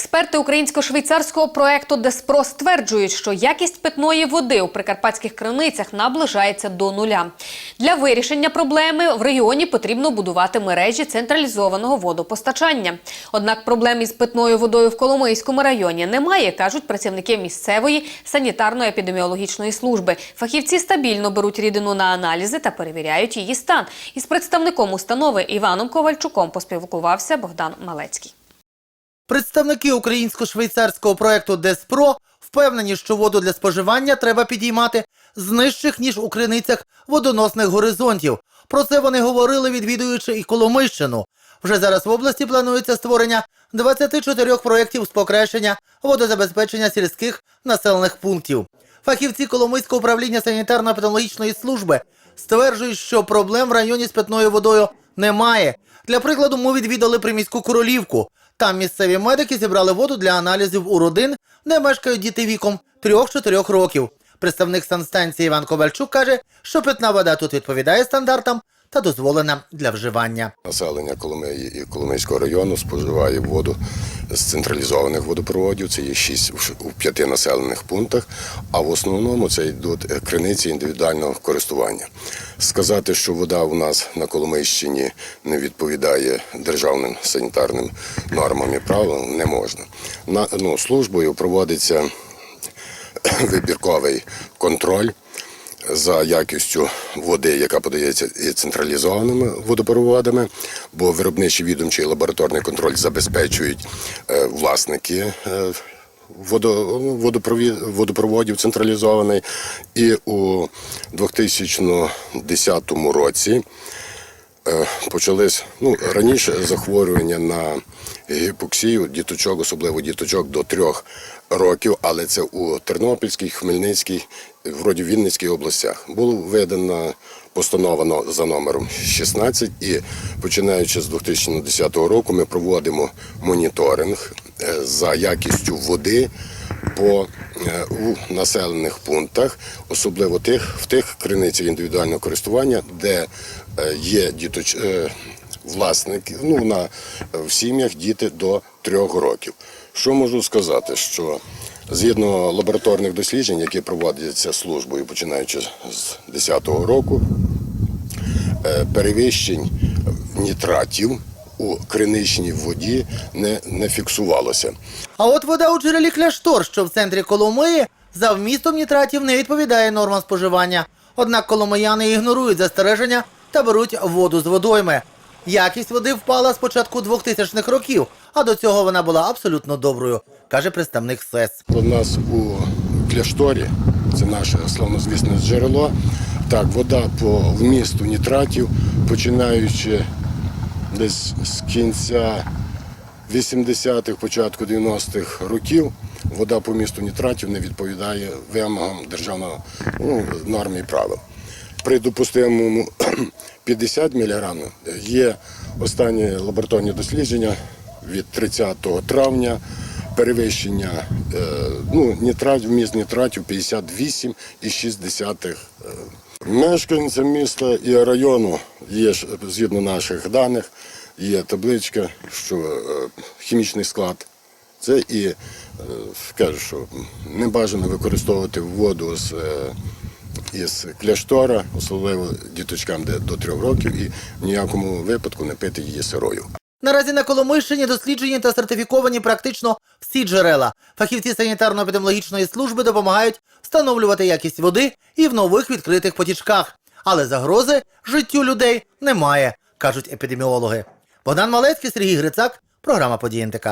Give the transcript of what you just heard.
Експерти українсько-швейцарського проекту Деспро стверджують, що якість питної води у прикарпатських криницях наближається до нуля. Для вирішення проблеми в регіоні потрібно будувати мережі централізованого водопостачання. Однак проблем із питною водою в Коломийському районі немає, кажуть працівники місцевої санітарно-епідеміологічної служби. Фахівці стабільно беруть рідину на аналізи та перевіряють її стан. Із представником установи Іваном Ковальчуком поспілкувався Богдан Малецький. Представники українсько-швейцарського проекту Деспро впевнені, що воду для споживання треба підіймати з нижчих, ніж у криницях водоносних горизонтів. Про це вони говорили, відвідуючи і Коломийщину. Вже зараз в області планується створення 24 проєктів з покращення водозабезпечення сільських населених пунктів. Фахівці Коломийського управління санітарно-епідеміологічної служби стверджують, що проблем в районі з питною водою немає. Для прикладу, ми відвідали приміську королівку. Там місцеві медики зібрали воду для аналізів у родин, де мешкають діти віком 3-4 років. Представник санстанції Іван Ковальчук каже, що питна вода тут відповідає стандартам та дозволена для вживання. Населення Коломиї і Коломийського району споживає воду з централізованих водопроводів. Це є шість у п'яти населених пунктах. А в основному це йдуть е, криниці індивідуального користування. Сказати, що вода у нас на Коломийщині не відповідає державним санітарним нормам і правилам, не можна. На ну, службою проводиться вибірковий контроль за якістю води, яка подається і централізованими водопроводами, бо виробничий відомчий лабораторний контроль забезпечують е, власники. е, водопроводів централізований. І у 2010 році почались ну, раніше захворювання на гіпоксію діточок, особливо діточок до трьох років, але це у Тернопільській, Хмельницькій, вроді Вінницькій областях. Було видано постановано за номером 16 і починаючи з 2010 року ми проводимо моніторинг е, за якістю води по е, у населених пунктах, особливо тих в тих криницях індивідуального користування, де е, є діточ, е, власники, ну на в сім'ях діти до трьох років. Що можу сказати? Що згідно лабораторних досліджень, які проводяться службою, починаючи з 2010 року, перевищень нітратів у криничній воді не, не фіксувалося. А от вода у джерелі Кляштор, що в центрі Коломиї, за вмістом нітратів не відповідає нормам споживання. Однак коломияни ігнорують застереження та беруть воду з водойми. Якість води впала з початку 2000-х років, а до цього вона була абсолютно доброю, каже представник СЕС. У нас у кляшторі, це наше славнозвісне джерело. Так, вода по вмісту нітратів, починаючи десь з кінця 80-х, початку 90-х років, вода по місту нітратів не відповідає вимогам державного ну, норм і правил. При допустимому 50 мг є останні лабораторні дослідження від 30 травня перевищення е, ну, нітрат, вміст нітратів 58,6. е. Мешканцям міста і району є ж, згідно наших даних, є табличка, що е, хімічний склад. Це і е, кажу, що не бажано використовувати воду з, е, із кляштора, особливо діточкам де до трьох років, і в ніякому випадку не пити її сирою. Наразі на Коломийщині досліджені та сертифіковані практично всі джерела. Фахівці санітарно-епідеміологічної служби допомагають встановлювати якість води і в нових відкритих потічках. Але загрози життю людей немає, кажуть епідеміологи. Богдан Малецький, Сергій Грицак, програма «Події НТК».